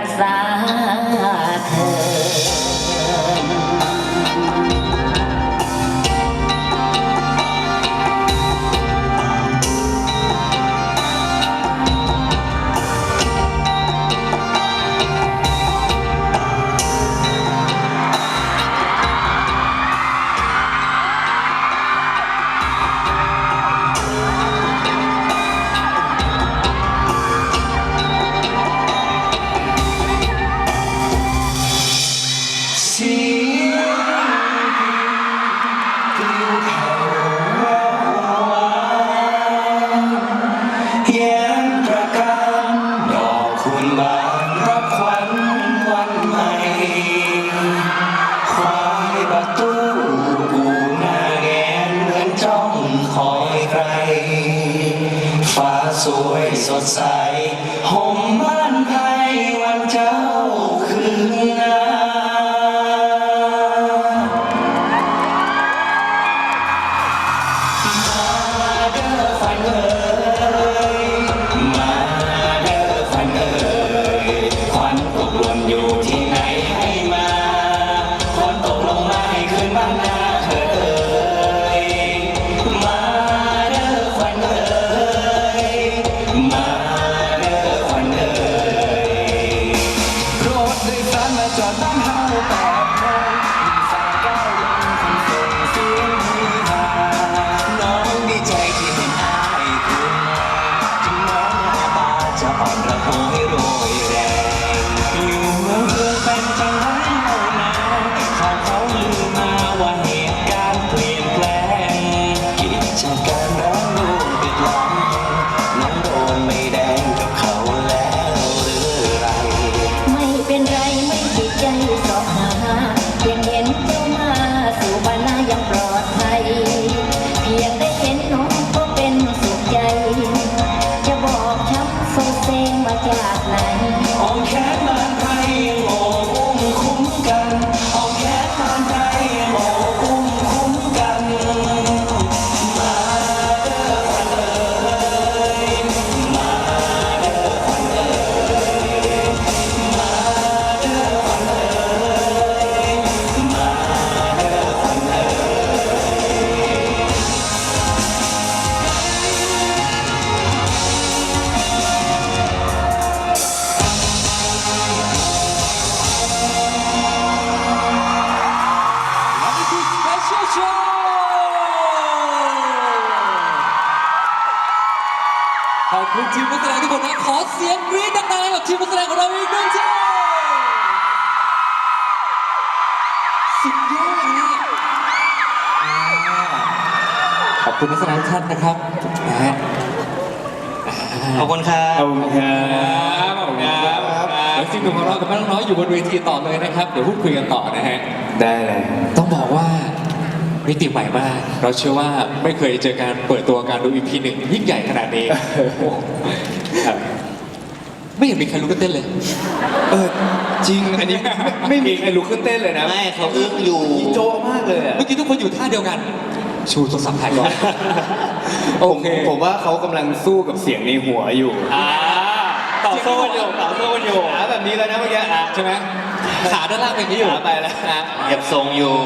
รักษาเธอ สดใส ยวสิ่งหนึ่งของเรากับแม่น้องๆอยู่บนเวทีต่อเลยนะครับ เดี๋ยวพูดคุยกันต่อนะฮะ ได้เลย ต้องบอกว่ามิติใหม่มาก เราเชื่อว่าไม่เคยเจอการเปิดตัวการดู EP หนึ่งยิ่งใหญ่ขนาดนี้ ครับ ไม่เห็นมีใครรู้กันเต้นเลย เออจริงอันนี้ไม่มีใครลุกขึ้นเต้นเลยนะไม่เขาอึ้งอยู่โจมากเลยอะเมื่อกี้ทุกคนอยู่ท่าเดียวกัน ชูโทรศัพท์ถ่ายก่อน โอผมเค ผมว่าเขากำลังสู้กับเสียงในหัวอยู่ อ่า ต่อสู้กันอยู่ต่อสู้กันอยู่หาแบบนี้แล้วนะเมื่อกี้อะใช่ไหมขาด้านล่างเป็นอย่างนี้อยู่หาไปแล้วนะเก็บทรงอยู่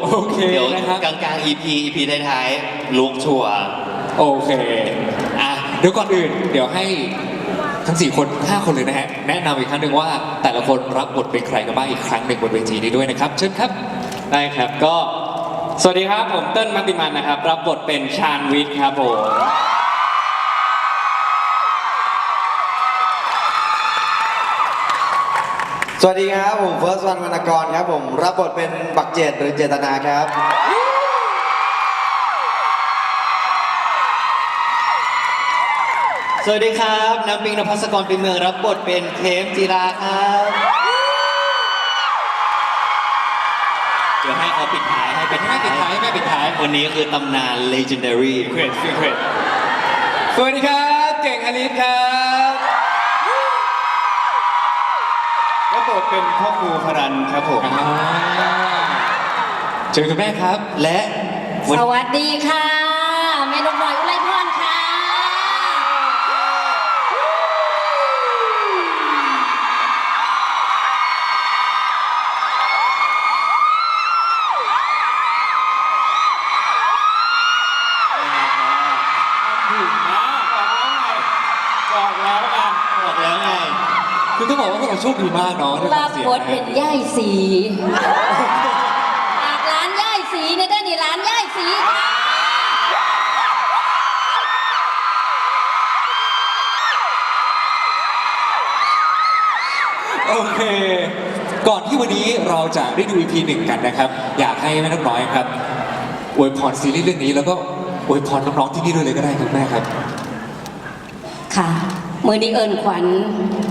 โอเคเดี๋ยวนะครับกลางๆ EP EP ท้ายๆลุกชัวร์โอเคอะเดี๋ยวก่อนอื่น เดี๋ยวให้ทั้ง 4 คน 5 คนเลยนะฮะ แนะนำอีกครั้งหนึ่งว่า แต่ละคนรับบทเป็นใครกันบ้างอีกครั้งหนึ่งบนเวทีนี้ด้วยนะครับ เชิญครับ ได้ครับก็ สวัสดีครับ ผมเติ้ลมัตติมันนะครับ รับบทเป็นชาญวิทย์ครับผม สวัสดีครับ ผมเฟิร์สวันวรรณกรครับ ผมรับบทเป็นบักเจตหรือเจตนาครับ สวัสดีครับน้ำปิงนภัสกรปีเมืองรับบทเป็นเทมจีราครับเดี๋ยวให้เขาปิดท้ายให้ปิดให้ท้ายแม่ปิดท้ายให้แม่ปิดท้ายวันนี้คือตำนาน legendary เกรดเกรดสวัสดีครับ เก่งอลิสครับ ทเป็นพ่อครูพรันครับผมอ่าเจอคุณแม่ครับ และวันสวัสดีค่ะแม่นกน้อยอุไรพรค่ะ โชคดีมากเนาะที่รัฟับงเสียงบทเป็นย่ายสีจากร้านย่ายสีเนี่ยได้นี่ร้านย่ายสีค่ะโอเค ก่อนที่วันนี้เราจะได้ดู EP หนึ่งกันนะครับ อยากให้แม่นกน้อยครับอวยพรซีรีส์เรื่องนี้แล้วก็อวยพรน้องๆที่นี่ด้วยเลยก็ได้ครับแม่ครับ ค่ะมือนี้เอิญขวัญ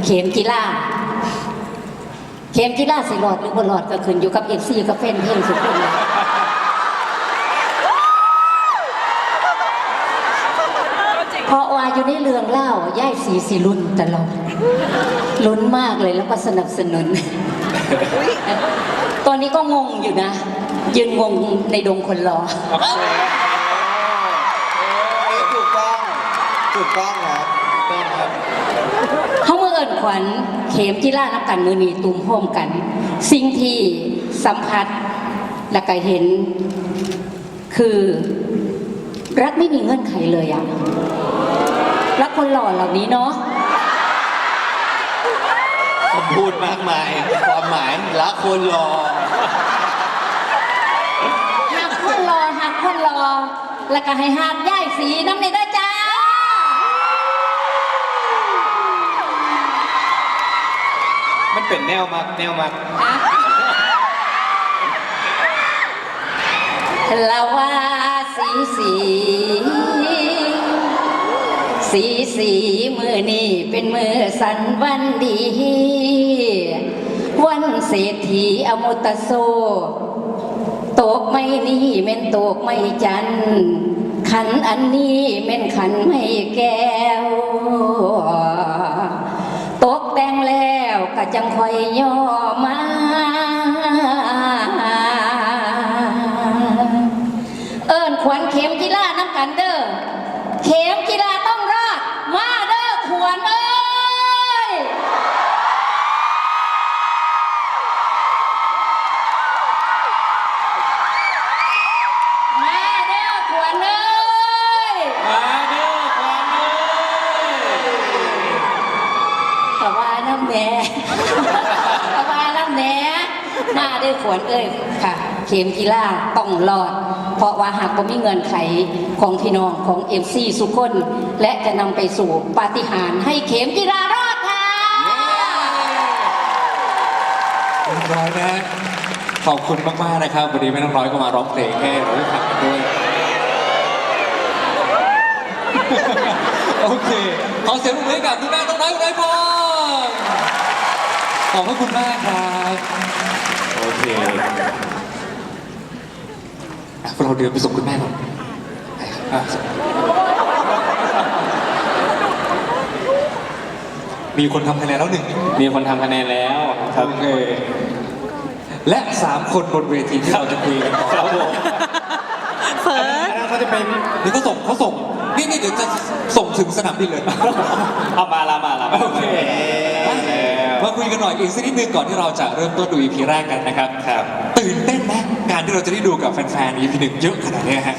เข็มกีฬา ข็มกีฬาสิหลอดหรือบนหลอดก็ขึ้นอยู่กับเอฟซีกับแฟนเพลงสุดคนเลยเพราะว่าอยู่ในเรื่องเล่าย่ายสีสีลุ้นตลอดลุ้นมากเลยแล้วก็สนับสนุน ตอนนี้ก็งงอยู่นะ ยืนงงในดงคนรอถูกต้องถูกต้องครับถูกต้องครับเขาเมื่ อเอิญขวัญเข็มที่ล่านับกันมือนีตุ่มโฮมกัน สิ่งที่สัมผัสและก็เห็น คือรักไม่มีเงื่อนไขเลยอะรักคนหล่อเหล่านี้เนาะคำพูดมากมาย ความหมายรักคนรอหักคนรอหักคนรอแล้วก็ให้หักย่ายสีน้ำในเด้ เป็นแนวมักแนวมักละว่าสีสี สีสีมือนี่เป็นมือสันวันดี วันเศรษฐีอมุตโซตกไม่นี่เม่นตกไม่จันขันอันนี้เม่นขันไม่แก้ว จังคอยย่อ เข็มกีฬาต้องรอด เพราะว่าหากบ่มีเงินไขของพี่น้องของเอฟซีสุคน และจะนำไปสู่ปาฏิหาริย์ให้เข็มกีฬารอดค่ะ เรียบร้อยนะฮะขอบคุณมากๆนะครับวันนี้แม่น้องน้อยก็มาร้องเพลงให้เราได้ฟังกันด้วย โอเค ขอเสียงปรบมือให้กับคุณแม่น้องน้อยคุณนายพรขอบพระคุณมากครับ โอเคอะ พวกเราเดินไปส่งคุณแม่ก่อนไปครับอะมีคนทำคะแนนแล้วหนึ่งมีคนทำคะแนนแล้วครับ โอเคและสามคนบนเวทีที่เราจะคุยกันต่อครับผมเขาจะเป็นนี่เขาส่งเขาส่งนี่นี่เดี๋ยวจะส่งถึงสนามบินเลย เอามาละมาละโอเค มาคุยกันหน่อยอีกสักนิดนึงก่อนที่เราจะเริ่มต้นดู EP แรกกันนะครับ ครับ ตื่นเต้นไหมการที่เราจะได้ดูกับแฟนๆ EP หนึ่งเยอะขนาดนี้ฮะ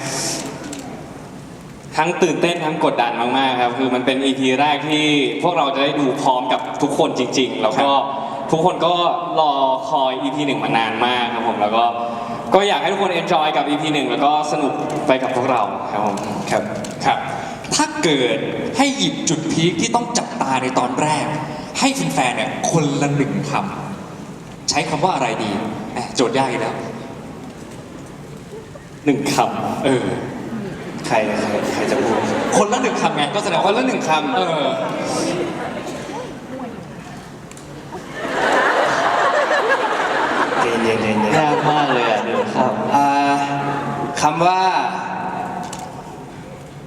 ทั้งตื่นเต้นทั้งกดดันมากๆครับ คือมันเป็น EP แรกที่พวกเราจะได้ดูพร้อมกับทุกคนจริง ๆ แล้วก็ทุกคนก็รอคอย EP หนึ่งมานานมากครับผมแล้วก็ก็อยากให้ทุกคน enjoy กับ EP หนึ่งแล้วก็สนุกไปกับพวกเราครับผมครับครับ ถ้าเกิดให้หยิบจุดพีคที่ต้องจับตาในตอนแรก ให้แฟนๆเนี่ยคนละหนึ่งคำใช้คำว่าอะไรดีแหมโจทย์ยากอีกแล้วหนึ่งคเออำใครใครใครจะพูดคนละหนึ่งคำไงก็แสดงคว่านละหนึ่งคำเออเย็นเย็นเย็นยากมากเลยอะหนึ่งคอ่าคำว่า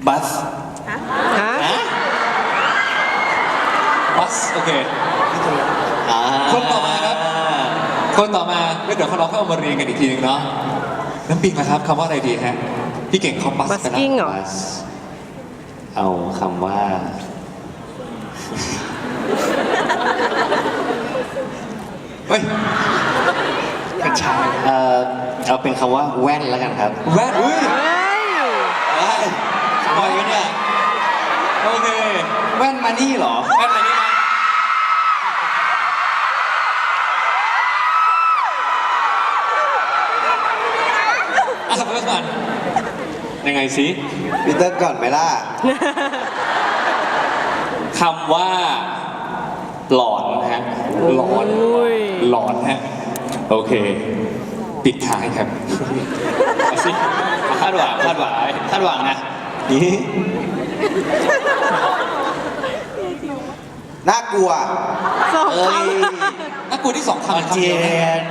บัสบัสโอเคำอ่าคนต่อมา ครับคนต่อมาแล้วเดี๋ยวเราค่อยเอามาเรียนกันอีกทีหนึงเนาะน้ำปิงนะครับคำว่าอะไรดีฮะพี่เก่งเขาบัสบัสไปแล้วกิ้งเหรอบัสเอาคำว่า เฮ้ยเป็นชายเอ่อเอาเป็นคำว่าแว่นแล้วกันครับ แว่นอุ้ยเอ้ยปล่อยไว้เนี่ยโอเคแว่นมานี่เหรอ แว่นอะไร สิพีเตอร์ก่อนไหมล่ะ คำว่า หลอนนะฮะหลอนหลอนฮะโอเค ปิดท้ายครับเอาสิคาดหวังคาดหวังคาดหวังนะน่ากลัวเอ้ยนักกูที่สองคำบักคำเจเดียวนะด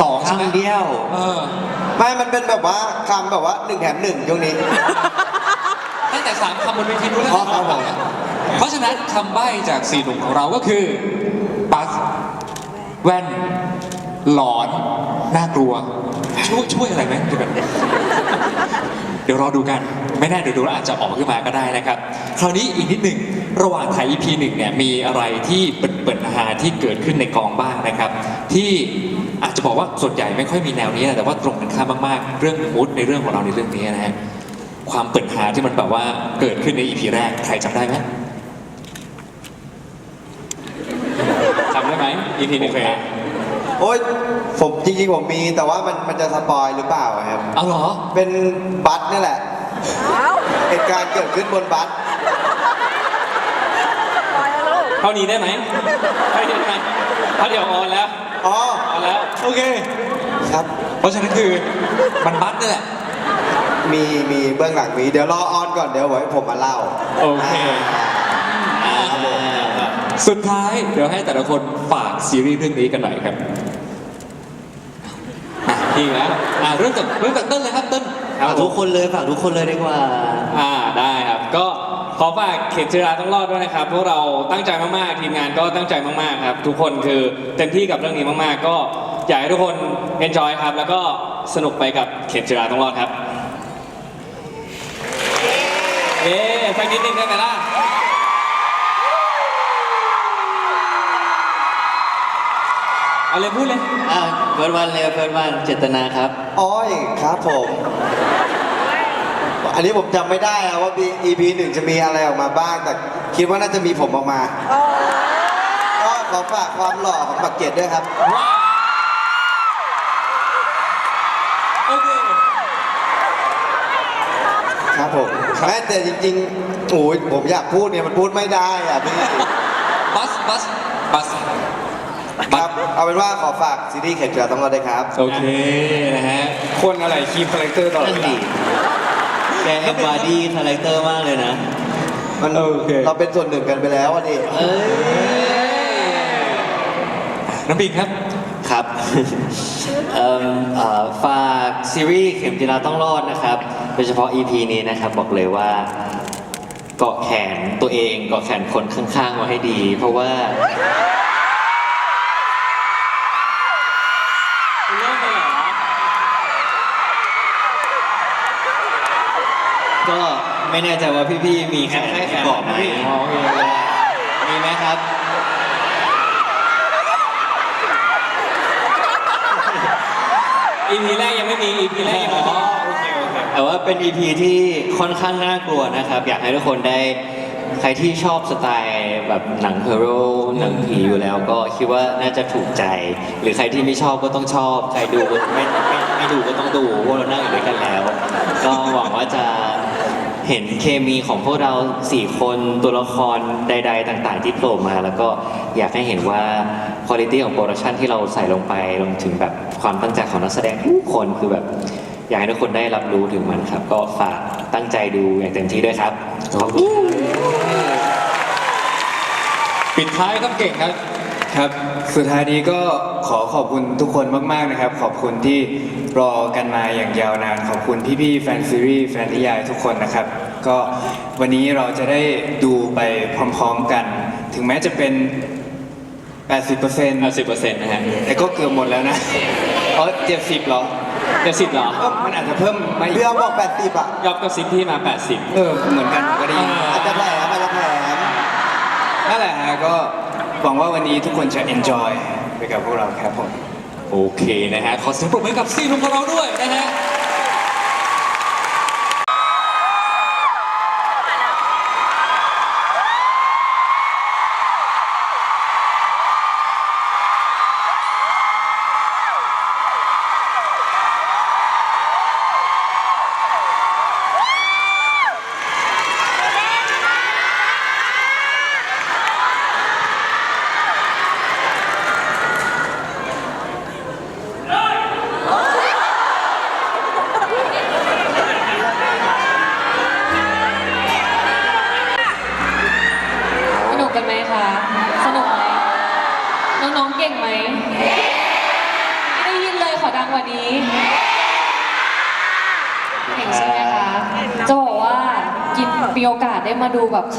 สองใช่ไหมคำเดียว เออ ไม่มันเป็นแบบว่าคำแบบว่าหนึ่งแถมหนึ่งช่วงนี้ ตั้งแต่สามคำบนเวทีนู้นแล้วอ๋อครับผม เพราะฉะนั้นคำใบ้จากสี่หนุ่มของเราก็คือบัสแว่น หลอน น่ากลัว ช่วยช่วยอะไรไหมเดี๋ยวก่อนเดี๋ยวรอดูกัน ไม่แน่เดี๋ยวดูแล้วอาจจะออกขึ้นมาก็ได้นะครับ คราวนี้อีกนิดหนึ่งระหว่างถ่าย EP หนึ่งเนี่ยมีอะไรที่เปิดเปิดหาที่เกิดขึ้นในกองบ้างนะครับ ที่ อาจจะบอกว่าส่วนใหญ่ไม่ค่อยมีแนวนี้นะแต่ว่าตรงกันข้ามมากๆ เรื่องมูดในเรื่องของเราในเรื่องนี้นะฮะความเปิดหาที่มันแบบว่าเกิดขึ้นใน EP แรกใครจำได้ไหมจำได้ไหม EP หนึ่งโอเคโอ้ยผมจริงๆผมมีแต่ว่ามันมันจะสปอยหรือเปล่าครับเอาเหรอ เป็นบัสนี่แหละเหตุการณ์เกิดขึ้นบนบัส เท่านี้ได้ไหมเท่านี้ได้ไหมเพราะเดี๋ยวออนแล้วอ๋อ ออนแล้ว โอเค ครับ เพราะฉะนั้นคือมันบั๊กนี่แหละ มีมีเบื้องหลังมี เดี๋ยวรอออนก่อนเดี๋ยวไว้ผมมาเล่าโอเค อ่าสุดท้ายเดี๋ยวให้แต่ละคนฝากซีรีส์เรื่องนี้กันหน่อยครับอะอีกแล้วอะเริ่มจากเริ่มจากเต้นเลยครับเต้น ฝากทุกคนเลยฝากทุกคนเลยดีกว่า อ่าได้ครับก็ ขอฝากเข็มจิราต้องรอดด้วยนะครับพวกเราตั้งใจมากๆ ทีมงานก็ตั้งใจมากๆครับ ทุกคนคือเต็มที่กับเรื่องนี้มากๆ ก็อยากให้ทุกคน enjoy ครับ แล้วก็สนุกไปกับเข็มจิราต้องรอดครับเอ๊ะสักนิดนึงได้ไหมล่ะเอาเลยพูดเลย อะเฟิร์นวันเลยเฟิร์นวันเจตนาครับ อ้อยครับผม อันนี้ผมจำไม่ได้อะว่า EP หนึ่งจะมีอะไรออกมาบ้าง แต่คิดว่าน่าจะมีผมออกมา ก็ขอฝากความหล่อของบักเก็ตด้วยครับ โอเค ครับผมแม้แต่จริงๆโอ้ยผมอยากพูดเนี่ยมันพูดไม่ได้อะพี่บัส บัส บัส ครับ เอาเป็นว่าขอฝากซีรีส์เข็มเจือต้องรอดด้วยครับ โอเคนะฮะ คนอะไรคีมคาแรคเตอร์ตลอดนั่นเวลา ดีแกเอ็มบาดี้คาแรคเตอร์มากเลยนะ มันโอเค เราเป็นส่วนหนึ่งกันไปแล้วอะดิเอ้ยน้ำบิงครับ ครับเอิ่มเอ่อฝากซีรีส์เข็มจีราต้องรอดนะครับ โดยเฉพาะ EP นี้นะครับ บอกเลยว่าเกาะแขนตัวเองเกาะแขนคนข้างๆไว้ให้ดี เพราะว่า ก็ไม่แน่ใจว่าพี่ๆมีแขนให้เกาะไหมอ๋อโอเคมีไหมครับ EP แรกยังไม่มี EP แรกยังไม่มีโอเคโอเคแต่ว่าเป็น EP ที่ค่อนข้างน่ากลัวนะครับ อยากให้ทุกคนได้ใครที่ชอบสไตล์แบบหนังเฮโร่หนังผีอยู่แล้วก็คิดว่าน่าจะถูกใจ หรือใครที่ไม่ชอบก็ต้องชอบ ใครดูก็ไม่ไม่ไม่ดูก็ต้องดูเพราะเรานั่งอยู่ด้วยกันแล้ว ก็หวังว่าจะ เห็นเคมีของพวกเราสี่คนตัวละครใด ๆ ต่างๆ ที่โผล่มา แล้วก็อยากให้เห็นว่าคุณภาพของโปรดักชันที่เราใส่ลงไปรวมถึงแบบความตั้งใจของนักแสดงทุกคนคือแบบอยากให้ทุกคนได้รับรู้ถึงมันครับ ก็ฝากตั้งใจดูอย่างเต็มที่ด้วยครับขอบคุณปิดท้ายครับเก่งครับครับ สุดท้ายนี้ก็ขอขอบคุณทุกคนมาก ๆนะครับ ขอบคุณที่รอกันมาอย่างยาวนาน ขอบคุณพี่ๆแฟนซีรีส์แฟนนิยายทุกคนนะครับ ก็วันนี้เราจะได้ดูไปพร้อมๆกัน ถึงแม้จะเป็น 80%อะสิบเปอร์เซ็นต์นะฮะแต่ก็เกือบหมดแล้วนะเออเจ็ดสิบเหรอจะสิบเหรอก็มันอาจจะเพิ่มมาอีพี่กอ้อมบอก 80 อะ ยอบกับซิปพี่มา 80 เออเหมือนกันก็ได้ยิน อาจจะแถมอาจจะแถม นั่นแหละฮะก็ หวังว่าวันนี้ทุกคนจะ enjoy ไปกับพวกเราครับผม โอเคนะฮะ ขอเสียงปรบมือให้กับซีนุ่มของเราด้วยนะฮะ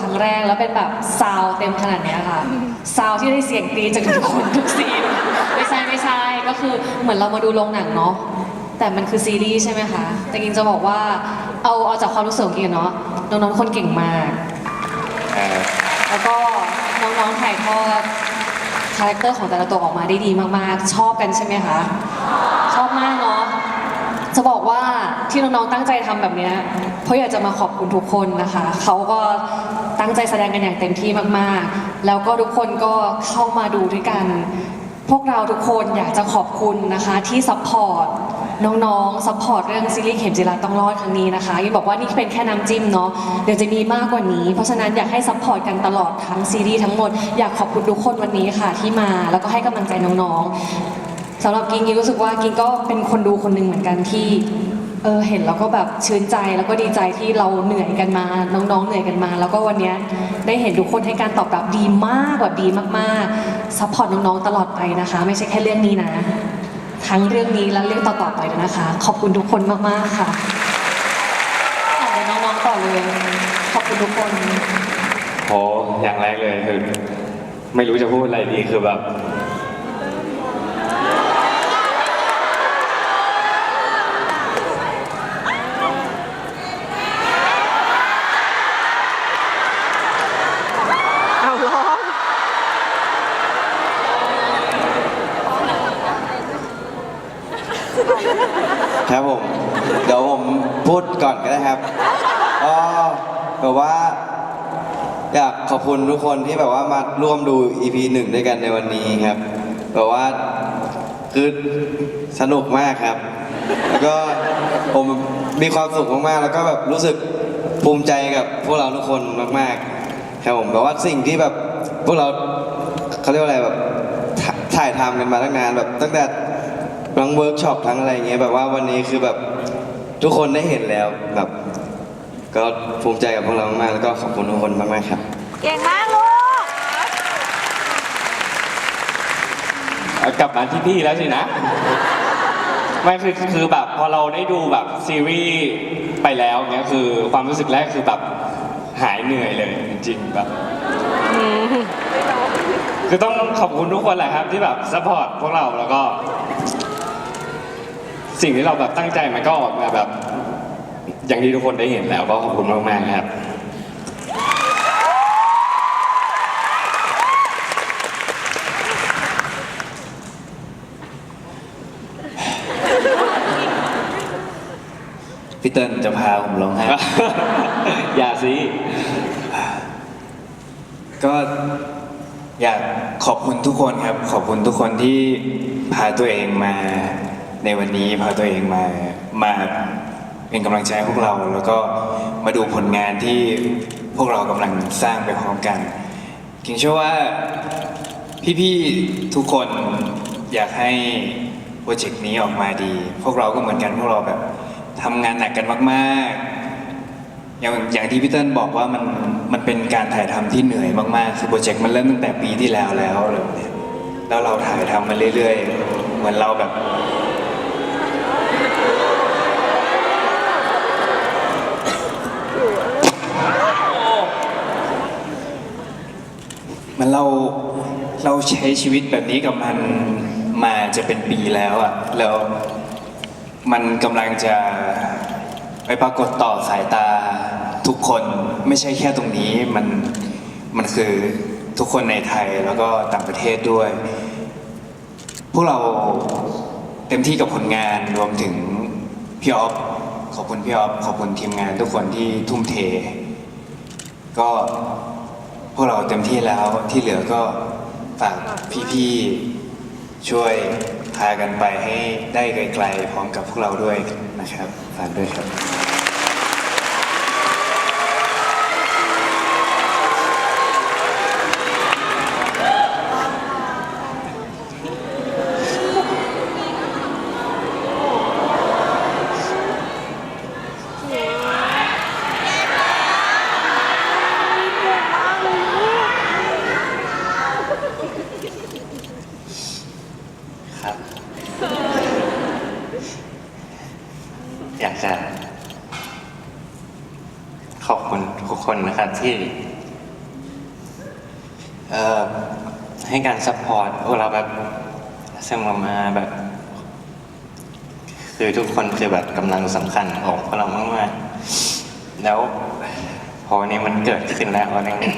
ครั้งแรกแล้วเป็นแบบซาวด์เต็มขนาดเนี้ยค่ะซาวด์ที่ได้เสียงกรีดจากทุกคนทุกซีนไม่ใช่ไม่ใช่ก็คือเหมือนเรามาดูโรงหนังเนาะแต่มันคือซีรีส์ใช่ไหมคะแต่กินจะบอกว่าเอาเอาจากความรู้สึกของกินเนาะน้องๆคนเก่งมาก แล้วก็น้องๆถ่ายทอดคาแรคเตอร์ของแต่ละตัวออกมาได้ดีมากๆ ชอบกันใช่ไหมคะชอบมากเนาะจะบอกว่าที่น้องๆตั้งใจทำแบบเนี้ยเพราะอยากจะมาขอบคุณทุกคนนะคะ เขาก็ ตั้งใจแสดงกันอย่างเต็มที่มากๆ แล้วก็ทุกคนก็เข้ามาดูด้วยกัน พวกเราทุกคนอยากจะขอบคุณนะคะที่ซัพพอร์ตน้องๆซัพพอร์ตเรื่องซีรีส์เข็มจิราต้องรอดครั้งนี้นะคะยิ่งบอกว่านี่เป็นแค่น้ำจิ้มเนาะ เดี๋ยวจะมีมากกว่านี้ เพราะฉะนั้นอยากให้ซัพพอร์ตกันตลอดทั้งซีรีส์ทั้งหมด อยากขอบคุณทุกคนวันนี้ค่ะที่มา แล้วก็ให้กำลังใจน้องๆสำหรับกินกินรู้สึกว่ากินก็เป็นคนดูคนหนึ่งเหมือนกันที่ เออเห็นแล้วก็แบบชื่นใจแล้วก็ดีใจที่เราเหนื่อยกันมา น้องๆเหนื่อยกันมา แล้วก็วันนี้ได้เห็นทุกคนให้การตอบรับดีมากแบบดีมากๆซัพพอร์ตน้องๆตลอดไปนะคะ ไม่ใช่แค่เรื่องนี้นะ ทั้งเรื่องนี้และเรื่องต่อๆไปด้วยนะคะ ขอบคุณทุกคนมากๆค่ะขอะเดี๋ยวน้องๆต่อเลยขอบคุณทุกคน โหอย่างแรกเลยคือไม่รู้จะพูดอะไรดีคือแบบ เอาร้อง ครับผม เดี๋ยวผมพูดก่อนก็ได้ครับก็แบบว่า อยากขอบ คุณทุกคนที่แบบว่ามาร่วมดู EP หนึ่งด้วยกันในวันนี้ครับแบบว่าคือสนุกมากครับ แล้วก็ผมมีความสุขมากๆ แล้วก็แบบรู้สึกภูมิใจกับพวกเราทุกคนมากๆ ครับผมแบบว่าสิ่งที่แบบพวกเราเขาเรียกว่าอะไรแบบถ่ายทำกันมาตั้งนานแบบตั้งแต่ทั้งเวิร์กช็อปทั้งอะไรเงี้ยแบบว่าวันนี้คือแบบทุกคนได้เห็นแล้วแบบก็ภูมิใจกับพวกเรามากๆแล้วก็ขอบคุณทุกคนมากๆครับ เก่งมากลูก เอากลับมาที่พี่แล้วสินะ ไม่คือคือแบบพอเราได้ดูแบบซีรีส์ไปแล้วเนี้ยคือความรู้สึกแรกคือแบบหายเหนื่อยเลยจริงๆแบบ คือต้องขอบคุณทุกคนแหละครับที่แบบซัพพอร์ตพวกเราแล้วก็ สิ่งที่เราแบบตั้งใจมันก็ออกมาแบบ อย่างที่ทุกคนได้เห็นแล้วก็ขอบคุณมากๆครับ พี่เติ้ลจะพาผมร้องไห้ อย่าสิก็อยากขอบคุณทุกคนครับ ขอบคุณทุกคนที่พาตัวเองมาในวันนี้พาตัวเองมามาเป็นกำลังใจให้พวกเราแล้วก็มาดูผลงานที่พวกเรากำลังสร้างไปพร้อมกันกิงเชื่อว่าพี่ๆทุกคนอยากให้โปรเจกต์นี้ออกมาดี พวกเราก็เหมือนกันพวกเราแบบ ทำงานหนักกันมากๆ อย่างอย่างที่พี่เติ้ลบอกว่ามันมันเป็นการถ่ายทำที่เหนื่อยมากๆ คือโปรเจกต์มันเริ่มตั้งแต่ปีที่แล้วแล้วเนี้ยแล้วเราถ่ายทำมาเรื่อยๆ เหมือนเราแบบ มันเราเราใช้ชีวิตแบบนี้กับมันมาจะเป็นปีแล้วอะแล้วมันกำลังจะ ไปปรากฏต่อสายตาทุกคนไม่ใช่แค่ตรงนี้มันมันคือทุกคนในไทยแล้วก็ต่างประเทศด้วย พวกเราเต็มที่กับผลงานรวมถึงพี่ออฟขอบคุณพี่ออฟขอบคุณทีมงานทุกคนที่ทุ่มเท ก็พวกเราเต็มที่แล้วที่เหลือก็ฝากพี่ๆช่วยพากันไปให้ได้ไกลๆพร้อมกับพวกเราด้วยนะครับฝากด้วยครับครับ ขอบคุณทุกคนนะครับที่เอ่อให้การซัพพอร์ตพวกเราแบบเสมอมาแบบ คือทุกคนคือแบบกำลังสำคัญของพวกเรามากๆแล้วพอนี้มันเกิดขึ้นแล้วอะไรเงี้ย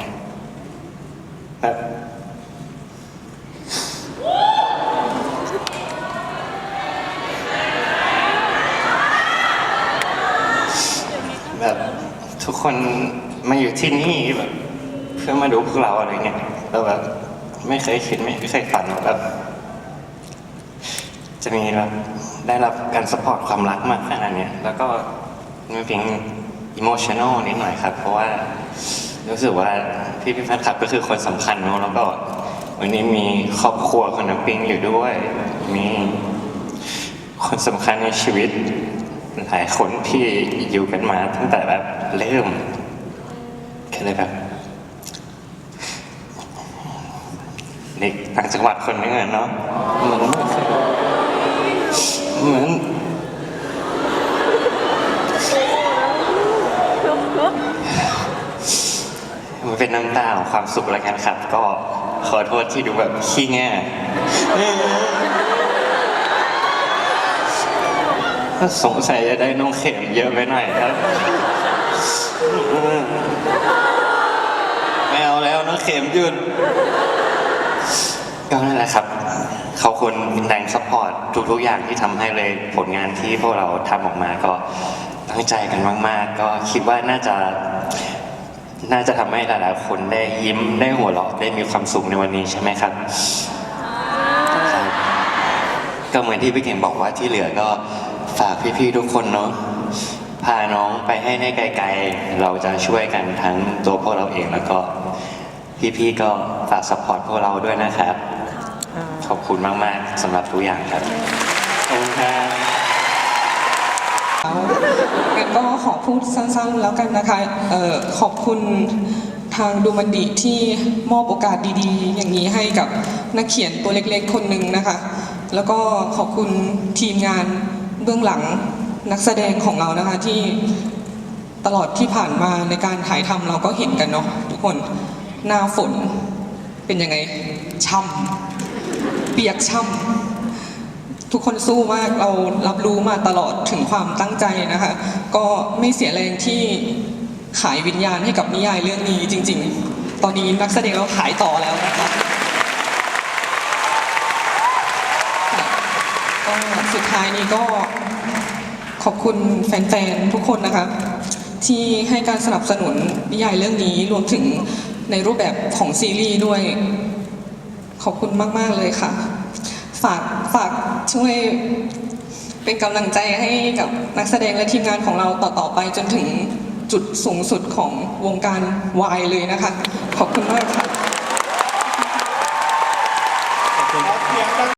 แบบแบบทุกคนมาอยู่ที่นี่แบบ เพื่อมาดูพวกเราอะไรเงี้ยแล้วแบบไม่เคยคิดไม่เคยฝันแบบ จะมีแบบได้รับการสปอร์ตความรักมากขนาดเนี้ยแล้วก็มันเพียงอิโมชันอลนิดหน่อยครับ เพราะว่ารู้สึกว่าพี่พี่แฟนคลับก็คือคนสำคัญเนอะแล้วก็วันนี้มีครอบครัวของน้ำปิงอยู่ด้วย มีคนสำคัญในชีวิต หลายคนที่อยู่กันมาตั้งแต่แบบเริ่มก็เลยแบบเด็กต่างจังหวัดคนนึงอะเนาะ เหมือน มันเป็นน้ำตาของความสุขแล้วกันครับ ก็ขอโทษที่ดูแบบขี้แง่สงสัยจะได้น้องเข็มเยอะไปหน่อยครับไม่เอาแล้วน้องเข็มหยุดก็นั่นแหละครับ เขาคนแรงซัพพอร์ตทุกๆอย่างที่ทำให้เลยผลงานที่พวกเราทำออกมาก็ตั้งใจกันมาก ๆ ก็คิดว่าน่าจะน่าจะทำให้หลายๆคนได้ยิ้มได้หัวเราะได้มีความสุขในวันนี้ใช่ไหมครับครับ ก็เหมือนที่พี่เก่งบอกว่าที่เหลือก็ฝากพี่ๆทุกคนเนาะพาน้องไปให้ได้ไกลๆ เราจะช่วยกันทั้งตัวพวกเราเองแล้วก็พี่ๆก็ฝากสปอร์ตพวกเราด้วยนะครับข อบคุณมาก ๆสำหรับทุกอย่างครับขอบคุณครับงั้นก็ขอพูดสั้นๆแล้วกันนะคะเอ่อขอบคุณทางดูมันดีที่มอบโอกาสดีๆ อย่างนี้ให้กับนักเขียนตัวเล็กๆ คนหนึ่งนะคะ แล้วก็ขอบคุณทีมงานเบื้องหลังนักแสดงของเรานะคะที่ตลอดที่ผ่านมาในการถ่ายทำเราก็เห็นกันเนาะทุกคนหน้าฝนเป็นยังไงช่ำ เปียกช่ำทุกคนสู้มากเรารับรู้มาตลอดถึงความตั้งใจนะคะ ก็ไม่เสียแรงที่ขายวิญญาณให้กับนิยายเรื่องนี้จริง ๆ ตอนนี้นักแสดงเราขายต่อแล้วนะคะก็สุดท้ายนี้ก็ขอบคุณแฟนๆทุกคนนะคะที่ให้การสนับสนุนนิยายเรื่องนี้รวมถึงในรูปแบบของซีรีส์ด้วย ขอบคุณมาก ๆ เลยค่ะ ฝากฝากช่วยเป็นกำลังใจให้กับนักแสดงและทีมงานของเราต่อ ๆ ไปจนถึงจุดสูงสุดของวงการวายเลยนะคะ ขอบคุณมากค่ะ